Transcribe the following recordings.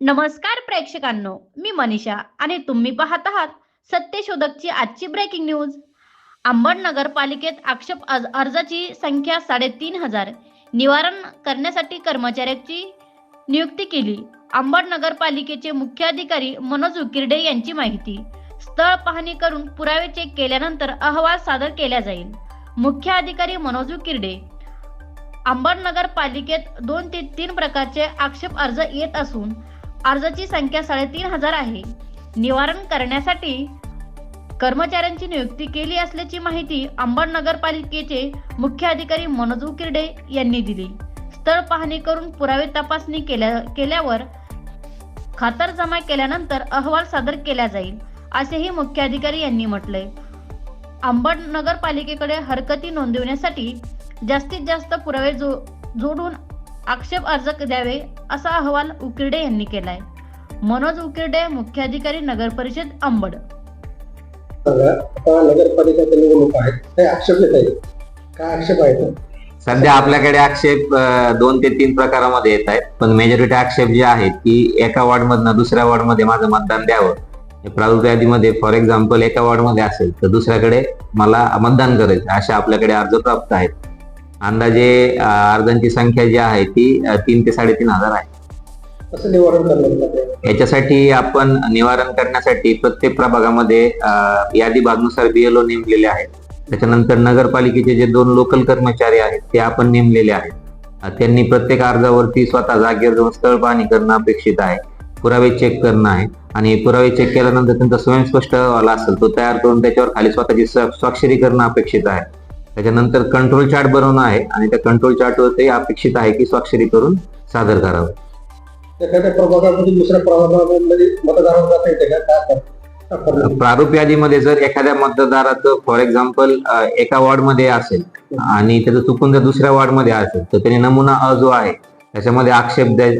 नमस्कार प्रेक्षकांनो मी मनीषा आणि तुम्ही पाहत आहात सत्यशोधकची आजची ब्रेकिंग न्यूज अंबड नगरपालिकेत आक्षेप अर्ज- अर्जाची संख्या साडेतीन हजार. निवारण करण्यासाठी कर्मचाऱ्याची नियुक्ती केली. अंबड नगरपालिकेचे मुख्याधिकारी मनोज उकिर्डे यांची माहिती. स्थळ पाहणी करून पुरावे चेक केल्यानंतर अहवाल सादर केला जाईल. मुख्य अधिकारी मनोज उकिरडे. अंबड नगरपालिकेत दोन ते तीन प्रकारचे आक्षेप अर्ज येत असून अर्जाची संख्या साडेतीन हजार आहे. निवारण करण्यासाठी कर्मचाऱ्यांची नियुक्ती केली असल्याची माहिती अंबड नगरपालिकेचे मुख्य अधिकारी मनोज किरडे यांनी दिली. स्थळ पाहणी करून पुरावे तपासणी केल्या केल्यावर खातरजमा केल्यानंतर अहवाल सादर केला जाईल असेही मुख्य अधिकारी यांनी म्हटलंय. अंबड नगरपालिकेकडे हरकती नोंदवण्यासाठी जास्तीत जास्त पुरावे जो जोडून आक्षेप अर्ज द्यावे असा अहवाल उकिरडे यांनी केलाय. मनोज उकिरडे मुख्याधिकारी नगर परिषद अंबड. नगरपालिकेच्या निवडणूक आहेत काही आक्षेप येत आहेत. काय आक्षेप आहेत? सध्या आपल्याकडे आक्षेप दोन ते तीन प्रकारामध्ये येत आहेत. पण मेजॉरिटी आक्षेप जे आहेत की एका वॉर्डमधनं दुसऱ्या वॉर्डमध्ये माझं मतदान द्यावं. हे प्रारूप यादीमध्ये फॉर एक्झाम्पल एका वॉर्डमध्ये असेल तर दुसऱ्याकडे मला मतदान करायचं असे आपल्याकडे अर्ज प्राप्त आहेत. अंदाजे अर्जांची संख्या जी आहे ती तीन ते साडेतीन हजार आहे. कसं निवारण? याच्यासाठी आपण निवारण करण्यासाठी प्रत्येक प्रभागामध्ये यादी भागनुसार बीएलओ नेमलेले आहेत. त्याच्यानंतर नगरपालिकेचे जे दोन लोकल कर्मचारी आहेत ते आपण नेमलेले आहेत. त्यांनी प्रत्येक अर्जावरती स्वतः जागेवर जाऊन स्थळ पाहणी करणं अपेक्षित आहे पुरावे चेक करणं आहे आणि पुरावे चेक केल्यानंतर त्यांचा स्वयंस्पष्ट अहवाल असेल तो तयार करून त्याच्यावर खाली स्वतःची स्व- स्वाक्षरी करणं अपेक्षित आहे. त्याच्यानंतर कंट्रोल चार्ट बनवणं आहे आणि त्या कंट्रोल चार्टवरती अपेक्षित आहे की स्वाक्षरी करून सादर करावं. एखाद्या प्रभागामध्ये दुसऱ्या प्रभागामध्ये मतदाराला जाता येते का? काय कर- काय करणार? प्रारूप यादीमध्ये जर एखाद्या मतदाराचं फॉर एक्झाम्पल एका वॉर्डमध्ये असेल आणि त्याचं चुकून जर दुसऱ्या वॉर्डमध्ये असेल तर त्याने नमुना अ जो आहे त्याच्यामध्ये आक्षेप द्याय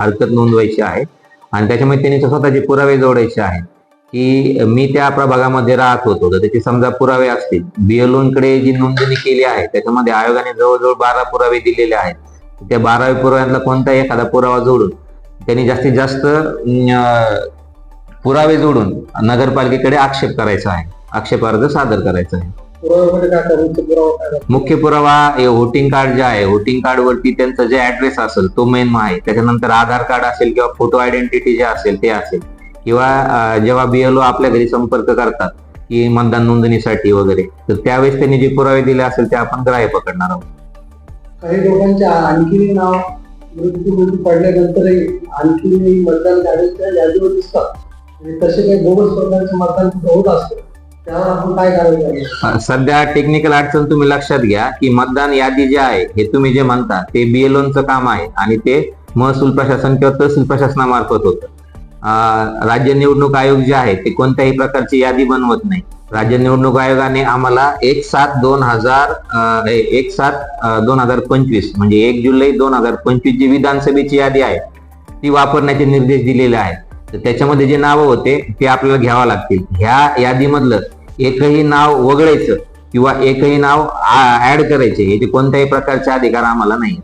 हरकत नोंदवायची आहे. आणि त्याच्यामध्ये त्यांनी स्वतःचे पुरावे जोडायचे आहेत. की मी त्या प्रभागामध्ये राहत होतो. तर त्याचे समजा पुरावे असतील. बीएलओकडे जी नोंदणी केली आहे त्याच्यामध्ये आयोगाने जवळजवळ बारा पुरावे दिलेले आहेत. त्या बारावे पुराव्यातला कोणताही एखादा पुरावा जोडून त्यांनी जास्तीत जास्त पुरावे जोडून नगरपालिकेकडे आक्षेप करायचा आहे. आक्षेप अर्ज सादर करायचा आहे. मुख्य पुरावा व्होटिंग कार्ड जे आहे वोटिंग कार्ड वरती त्यांचा जे ऍड्रेस असेल तो मेन आहे. त्याच्यानंतर आधार कार्ड असेल किंवा फोटो आयडेंटिटी जे असेल ते असेल. किंवा जेव्हा बीएलओ आपल्या घरी संपर्क करतात की मतदान नोंदणीसाठी वगैरे तर त्यावेळेस त्यांनी जे पुरावे दिले असेल ते आपण ग्राह्य पकडणार आहोत. काही लोकांचे आणखी नाव मृत्यू पडल्यानंतरही आणखी मतदान त्यावेळेस त्या यादीवर दिसतात. तसे काही बोगस प्रकारचे मतदान होत असतं. सध्या टेक्निकल अडचण तुम्ही लक्षात घ्या की मतदान यादी जे आहे हे तुम्ही जे म्हणता ते बीएलओचं काम आहे आणि ते महसूल प्रशासन किंवा तहसील प्रशासनामार्फत होतं. राज्य निवडणूक आयोग जे आहे ते कोणत्याही प्रकारची यादी बनवत नाही. राज्य निवडणूक आयोगाने आम्हाला एक सात दोन हजार एक सात दोन हजार पंचवीस म्हणजे एक जुलै दोन हजार पंचवीस जी विधानसभेची यादी आहे ती वापरण्याचे निर्देश दिलेले आहेत. तर त्याच्यामध्ये जे नावं होते ते आपल्याला घ्यावं लागतील. ह्या यादीमधलं एकही नाव वगळायचं किंवा एकही नाव ऍड करायचे याचे कोणत्याही प्रकारचे अधिकार आम्हाला नाही